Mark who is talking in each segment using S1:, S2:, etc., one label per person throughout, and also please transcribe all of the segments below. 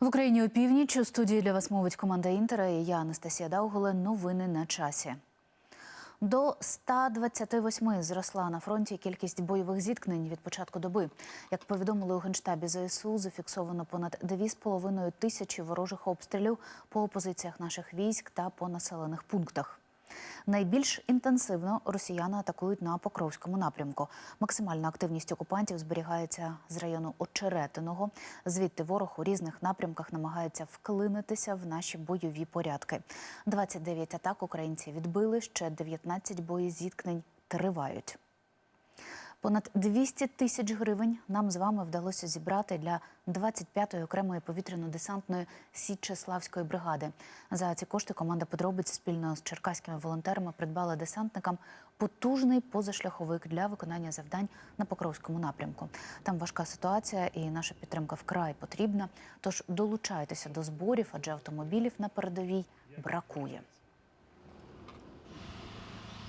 S1: В Україні опівніч у студії для вас мовить команда Інтера. І я Анастасія Дауголе. Новини на часі. До 128 зросла на фронті кількість бойових зіткнень від початку доби. Як повідомили у генштабі ЗСУ, зафіксовано понад 2,5 тисячі ворожих обстрілів по позиціях наших військ та по населених пунктах. Найбільш інтенсивно росіяни атакують на Покровському напрямку. Максимальна активність окупантів зберігається з району Очеретиного. Звідти ворог у різних напрямках намагається вклинитися в наші бойові порядки. 29 атак українці відбили, ще 19 боєзіткнень тривають. Понад 200 тисяч гривень нам з вами вдалося зібрати для 25-ї окремої повітряно-десантної Січеславської бригади. За ці кошти команда подробиць спільно з черкаськими волонтерами придбала десантникам потужний позашляховик для виконання завдань на Покровському напрямку. Там важка ситуація, і наша підтримка вкрай потрібна. Тож долучайтеся до зборів, адже автомобілів на передовій бракує.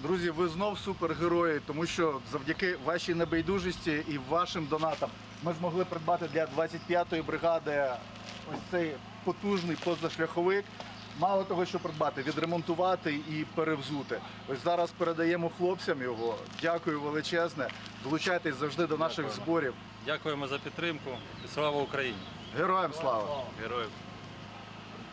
S2: Друзі, ви знов супергерої, тому що завдяки вашій небайдужості і вашим донатам ми змогли придбати для 25-ї бригади ось цей потужний позашляховик. Мало того, що придбати, відремонтувати і перевзути. Ось зараз передаємо хлопцям його. Дякую величезне. Долучайтесь завжди до наших зборів.
S3: Дякуємо за підтримку і слава Україні!
S2: Героям слава!
S3: Героїв!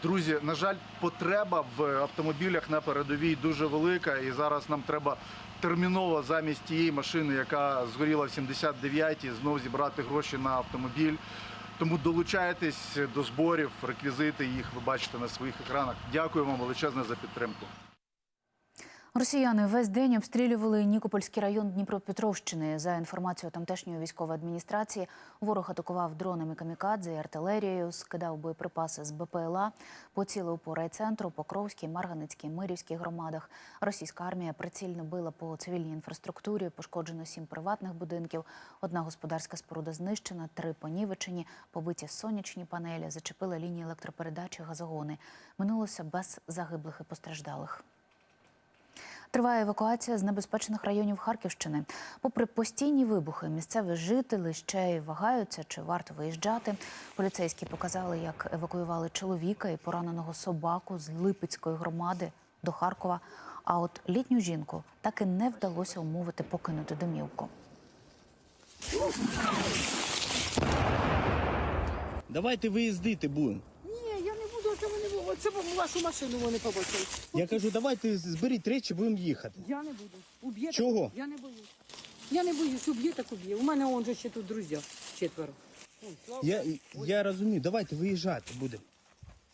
S2: Друзі, на жаль, потреба в автомобілях на передовій дуже велика, і зараз нам треба терміново замість тієї машини, яка згоріла в 79-й, знов зібрати гроші на автомобіль. Тому долучайтесь до зборів, реквізити їх ви бачите на своїх екранах. Дякую вам величезне за підтримку.
S1: Росіяни весь день обстрілювали Нікопольський район Дніпропетровщини. За інформацією тамтешньої військової адміністрації, ворог атакував дронами камікадзе і артилерією, скидав боєприпаси з БПЛА, поцілив по райцентру, Покровській, Марганицькій, Мирівській громадах. Російська армія прицільно била по цивільній інфраструктурі. Пошкоджено сім приватних будинків. Одна господарська споруда знищена, три понівечені, побиті сонячні панелі, зачепили лінії електропередачі, газогони. Минулося без загиблих і постраждалих. Триває евакуація з небезпечних районів Харківщини. Попри постійні вибухи, місцеві жителі ще й вагаються, чи варто виїжджати. Поліцейські показали, як евакуювали чоловіка і пораненого собаку з Липецької громади до Харкова. А от літню жінку так і не вдалося умовити покинути домівку.
S4: Давайте виїздити будемо.
S5: Ні, я не буду, це вони бу- це вашу машину вони побачили.
S4: Я кажу, давайте зберіть речі, будемо їхати.
S5: Я не буду. Уб'є
S4: Чого?
S5: так- Я не боюсь. Я не боюсь, уб'є так уб'є. У мене он же ще тут друзі четверо.
S4: Я, я розумію, давайте виїжджати будемо.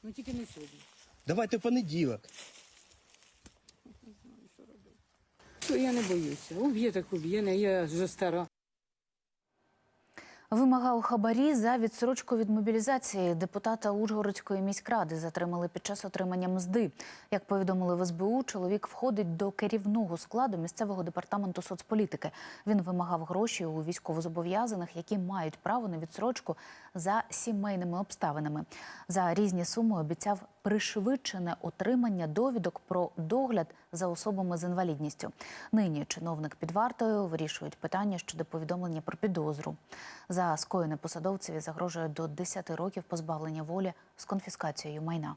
S5: Ну тільки не сьогодні.
S4: Давайте в понеділок.
S5: Я не боюся. Уб'є так уб'є, я вже стара.
S1: Вимагав хабарі за відсрочку від мобілізації. Депутата Ужгородської міськради затримали під час отримання мзди. Як повідомили в СБУ, чоловік входить до керівного складу місцевого департаменту соцполітики. Він вимагав гроші у військовозобов'язаних, які мають право на відсрочку за сімейними обставинами. За різні суми обіцяв пришвидшене отримання довідок про догляд за особами з інвалідністю. Нині чиновник під вартою вирішують питання щодо повідомлення про підозру. За скоєне посадовцеві загрожує до 10 років позбавлення волі з конфіскацією майна.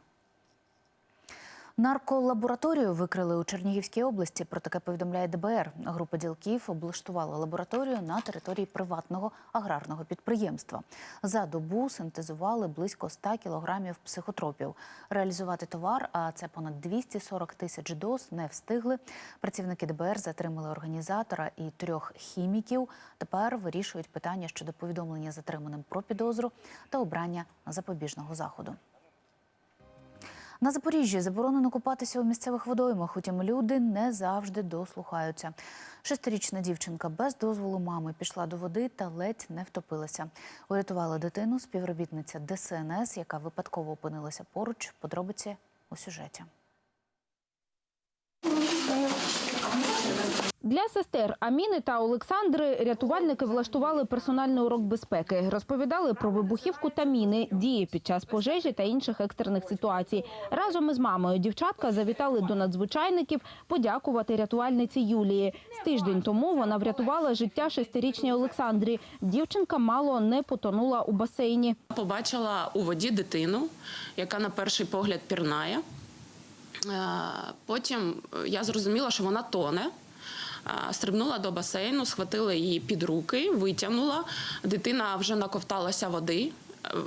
S1: Нарколабораторію викрили у Чернігівській області. Про таке повідомляє ДБР. Група ділків облаштувала лабораторію на території приватного аграрного підприємства. За добу синтезували близько 100 кілограмів психотропів. Реалізувати товар, а це понад 240 тисяч доз, не встигли. Працівники ДБР затримали організатора і трьох хіміків. Тепер вирішують питання щодо повідомлення затриманим про підозру та обрання запобіжного заходу. На Запоріжжі заборонено купатися у місцевих водоймах, утім люди не завжди дослухаються. Шестирічна дівчинка без дозволу мами пішла до води та ледь не втопилася. Урятувала дитину співробітниця ДСНС, яка випадково опинилася поруч. Подробиці у сюжеті.
S6: Для сестер Аміни та Олександри рятувальники влаштували персональний урок безпеки. Розповідали про вибухівку та міни, дії під час пожежі та інших екстрених ситуацій. Разом із мамою дівчатка завітали до надзвичайників подякувати рятувальниці Юлії. З тиждень тому вона врятувала життя шестирічній Олександрі. Дівчинка мало не потонула у басейні.
S7: Побачила у воді дитину, яка на перший погляд пірнає. Е, Потім е, я зрозуміла, що вона тоне. Стрибнула до басейну, схватила її під руки, витягнула. Дитина вже наковталася води.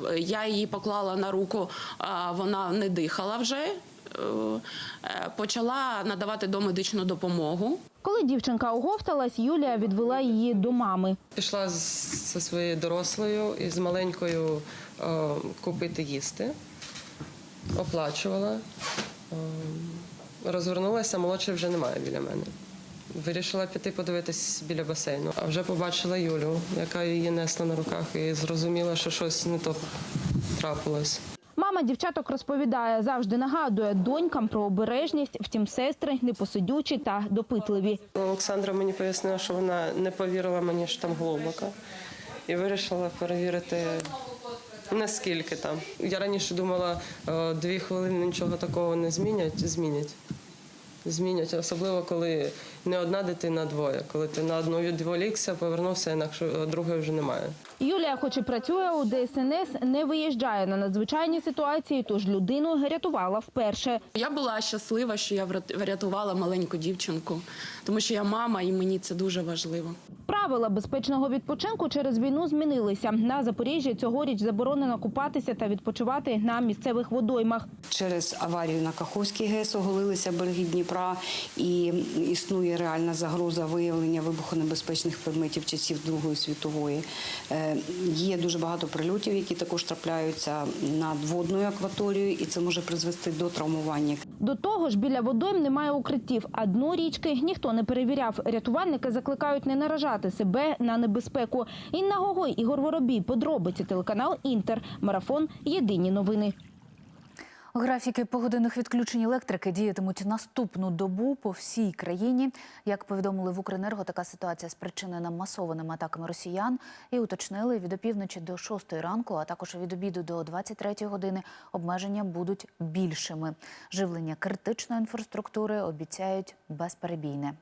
S7: Е, Я її поклала на руку, вона не дихала вже. Е, Почала надавати домедичну допомогу.
S6: Коли дівчинка оговталась, Юлія відвела її до мами.
S8: Пішла з- зі своєю дорослою і з маленькою е, купити їсти, оплачувала. Е, розвернулася, молодшої вже немає біля мене. Вирішила піти подивитись біля басейну. А вже побачила Юлю, яка її несла на руках, і зрозуміла, що щось не то трапилось.
S6: Мама дівчаток розповідає, завжди нагадує донькам про обережність, втім сестри непосидючі та допитливі.
S8: Олександра мені пояснила, що вона не повірила мені, що там глибоко. І вирішила перевірити, наскільки там. Я раніше думала, е, дві хвилини нічого такого не змінять. Змінять. Змінять, особливо коли не одна дитина, а двоє. Коли ти на одну відволікся, повернувся, інакше другої вже немає.
S6: Юлія, хоч і працює у ДСНС, не виїжджає на надзвичайні ситуації, тож людину рятувала вперше.
S7: Я була щаслива, що я врят- врятувала маленьку дівчинку, тому що я мама, і мені це дуже важливо.
S6: Правила безпечного відпочинку через війну змінилися. На Запоріжжі цьогоріч заборонено купатися та відпочивати на місцевих водоймах.
S9: Через аварію на Каховській ГЕС оголилися береги Дніпра, і існує реальна загроза виявлення вибухонебезпечних предметів часів Другої світової. Є дуже багато прильотів, які також трапляються над водною акваторією, і це може призвести до травмування.
S6: До того ж, біля водойм немає укриттів, а дно річки ніхто не перевіряв. Рятувальники закликають не наражати себе на небезпеку. Інна Гогой, Ігор Воробій, подробиці телеканал Інтер, марафон. Єдині новини.
S1: Графіки погодинних відключень електрики діятимуть наступну добу по всій країні. Як повідомили в Укренерго, така ситуація спричинена масованими атаками росіян і уточнили від опівночі до 6 ранку, а також від обіду до 23 години обмеження будуть більшими. Живлення критичної інфраструктури обіцяють безперебійне.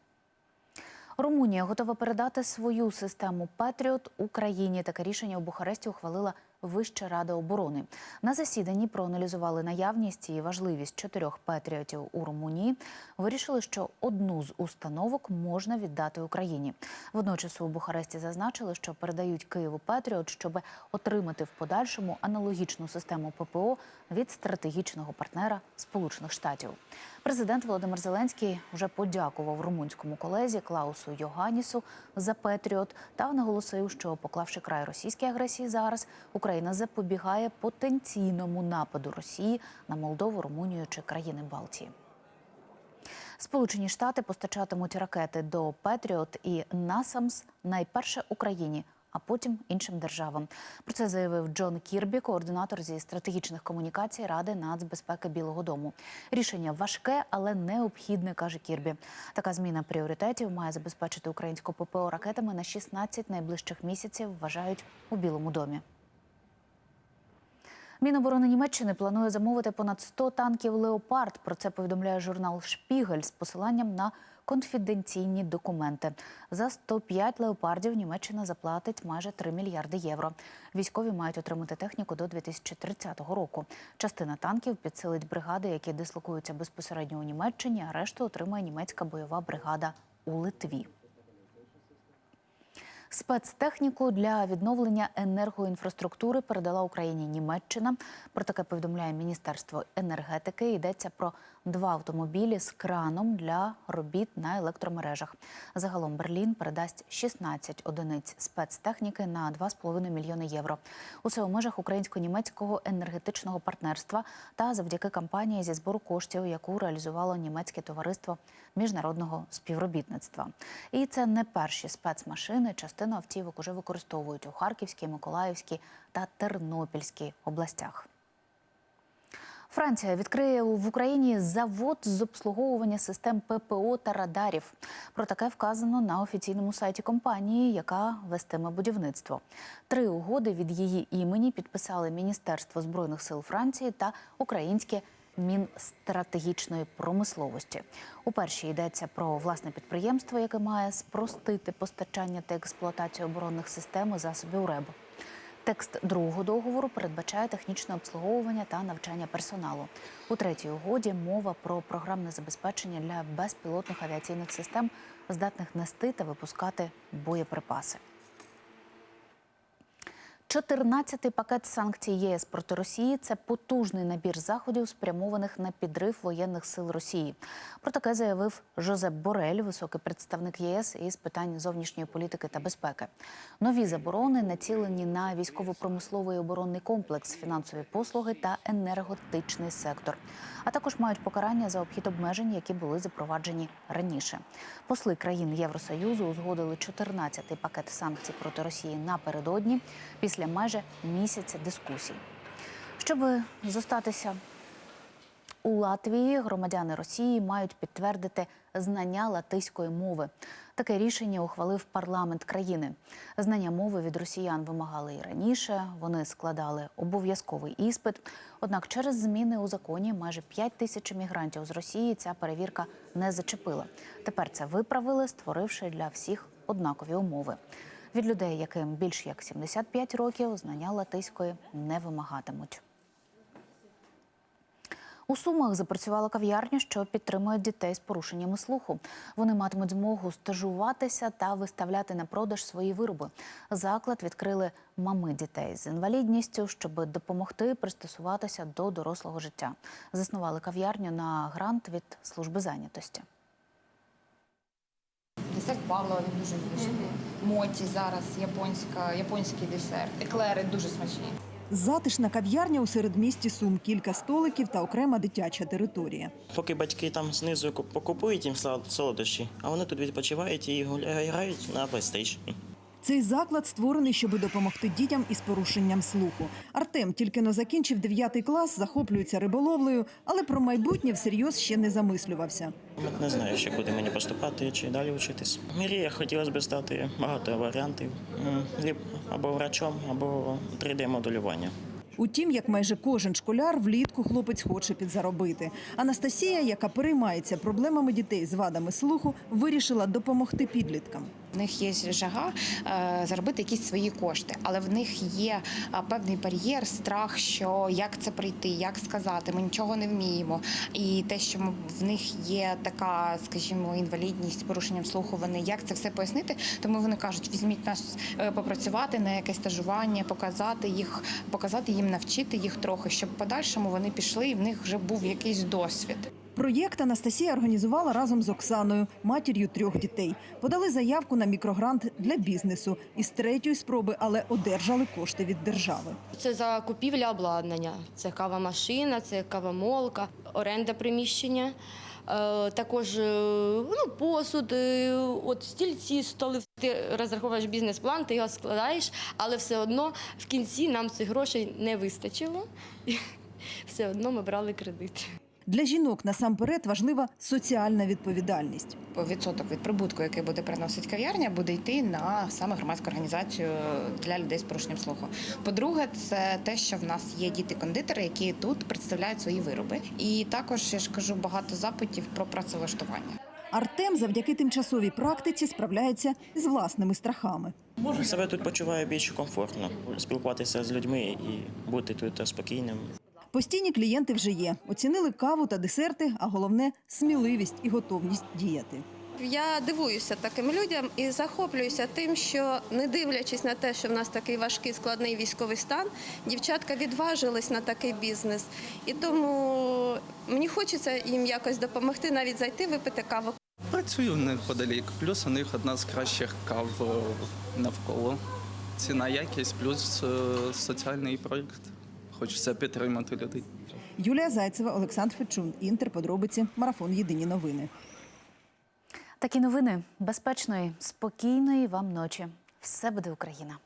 S1: Румунія готова передати свою систему Петріот Україні. Таке рішення у Бухаресті ухвалила Вища рада оборони. На засіданні проаналізували наявність і важливість чотирьох Петріотів у Румунії. Вирішили, що одну з установок можна віддати Україні. Водночас у Бухаресті зазначили, що передають Києву Петріот, щоб отримати в подальшому аналогічну систему ППО від стратегічного партнера Сполучених Штатів. Президент Володимир Зеленський вже подякував румунському колезі Клаусу Йоганісу за Петріот та наголосив, що поклавши край російській агресії зараз, Україна запобігає потенційному нападу Росії на Молдову, Румунію чи країни Балтії. Сполучені Штати постачатимуть ракети до Петріот і Насамс найперше Україні, а потім іншим державам. Про це заявив Джон Кірбі, координатор зі стратегічних комунікацій Ради нацбезпеки Білого Дому. Рішення важке, але необхідне, каже Кірбі. Така зміна пріоритетів має забезпечити українську ППО ракетами на 16 найближчих місяців. Вважають у Білому домі. Міноборони Німеччини планує замовити понад 100 танків Леопард. Про це повідомляє журнал Шпігель з посиланням на конфіденційні документи. За 105 леопардів Німеччина заплатить майже 3 мільярди євро. Військові мають отримати техніку до 2030 року. Частина танків підсилить бригади, які дислокуються безпосередньо у Німеччині, а решту отримає німецька бойова бригада у Литві. Спецтехніку для відновлення енергоінфраструктури передала Україні Німеччина. Про таке повідомляє Міністерство енергетики. Йдеться про два автомобілі з краном для робіт на електромережах. Загалом Берлін передасть 16 одиниць спецтехніки на 2,5 мільйони євро. Усе у межах українсько-німецького енергетичного партнерства та завдяки кампанії зі збору коштів, яку реалізувало німецьке товариство міжнародного співробітництва. І це не перші спецмашини. Частину автівок уже використовують у Харківській, Миколаївській та Тернопільській областях. Франція відкриє в Україні завод з обслуговування систем ППО та радарів. Про таке вказано на офіційному сайті компанії, яка вестиме будівництво. Три угоди від її імені підписали Міністерство збройних сил Франції та Українське Мінстратегічної промисловості. У першій йдеться про власне підприємство, яке має спростити постачання та експлуатацію оборонних систем і засобів РЕБ. Текст другого договору передбачає технічне обслуговування та навчання персоналу. У третій угоді мова про програмне забезпечення для безпілотних авіаційних систем, здатних нести та випускати боєприпаси. 14-й пакет санкцій ЄС проти Росії це потужний набір заходів, спрямованих на підрив воєнних сил Росії. Про таке заявив Жозеп Борель, високий представник ЄС із питань зовнішньої політики та безпеки. Нові заборони націлені на військово-промисловий оборонний комплекс, фінансові послуги та енергетичний сектор, а також мають покарання за обхід обмежень, які були запроваджені раніше. Посли країн Євросоюзу узгодили 14-й пакет санкцій проти Росії напередодні майже місяця дискусій. Щоб зостатися у Латвії, громадяни Росії мають підтвердити знання латиської мови. Таке рішення ухвалив парламент країни. Знання мови від росіян вимагали і раніше. Вони складали обов'язковий іспит. Однак через зміни у законі майже 5 тисяч мігрантів з Росії ця перевірка не зачепила. Тепер це виправили, створивши для всіх однакові умови. Від людей, яким більш як 75 років, знання латиської не вимагатимуть. У Сумах запрацювала кав'ярня, що підтримує дітей з порушеннями слуху. Вони матимуть змогу стажуватися та виставляти на продаж свої вироби. Заклад відкрили мами дітей з інвалідністю, щоб допомогти пристосуватися до дорослого життя. Заснували кав'ярню на грант від служби зайнятості.
S10: Десерт Павлова він дуже смачний. Моті зараз японська, японський десерт. Еклери дуже смачні.
S11: Затишна кав'ярня у середмісті Сум, кілька столиків та окрема дитяча територія.
S12: Поки батьки там знизу куп- покупують їм солодощі, а вони тут відпочивають і гуляють грають на PlayStation.
S11: Цей заклад створений, щоб допомогти дітям із порушенням слуху. Артем тільки но закінчив 9 клас, захоплюється риболовлею, але про майбутнє всерйоз ще не замислювався.
S12: Не знаю, ще куди мені поступати чи далі вчитись. В мріях хотілося б стати багато варіантів. Або врачом, або 3D-моделювання.
S11: Утім, як майже кожен школяр, влітку хлопець хоче підзаробити. Анастасія, яка переймається проблемами дітей з вадами слуху, вирішила допомогти підліткам.
S10: В них є жага е, заробити якісь свої кошти, але в них є е, певний бар'єр, страх, що як це прийти, як сказати, ми нічого не вміємо. І те, що в них є така, скажімо, інвалідність з порушенням слуху, вони як це все пояснити. Тому вони кажуть, візьміть нас е, попрацювати на якесь стажування, показати їх, показати їм, навчити їх трохи, щоб в подальшому вони пішли і в них вже був якийсь досвід.
S11: Проєкт Анастасія організувала разом з Оксаною, матір'ю трьох дітей. Подали заявку на мікрогрант для бізнесу із третьої спроби, але одержали кошти від держави.
S13: Це закупівля обладнання, це кавомашина, це кавомолка, оренда приміщення. е, Також е, ну, посуд, е, от стільці, столи. Ти розраховуєш бізнес-план, ти його складаєш, але все одно в кінці нам цих грошей не вистачило. Все одно ми брали кредит.
S11: Для жінок насамперед важлива соціальна відповідальність.
S10: відсоток від прибутку, який буде приносити кав'ярня, буде йти на саме громадську організацію для людей з порушенням слуху. По-друге, це те, що в нас є діти-кондитери, які тут представляють свої вироби. І також я ж кажу багато запитів про працевлаштування.
S11: Артем завдяки тимчасовій практиці справляється з власними страхами.
S12: Себе тут почуваю більш комфортно, спілкуватися з людьми і бути тут спокійним.
S11: Постійні клієнти вже є. Оцінили каву та десерти, а головне сміливість і готовність діяти.
S14: Я дивуюся таким людям і захоплююся тим, що не дивлячись на те, що в нас такий важкий складний військовий стан, дівчатка відважились на такий бізнес. І тому мені хочеться їм якось допомогти, навіть зайти випити каву.
S15: Працюю неподалік, плюс у них одна з кращих кав е, навколо. Ціна якість, плюс е, соціальний проєкт. Хочеться підтримати людей.
S11: Юлія Зайцева, Олександр Фечун, Інтер. Подробиці. Марафон. Єдині новини.
S1: Такі новини безпечної, спокійної вам ночі. Все буде Україна.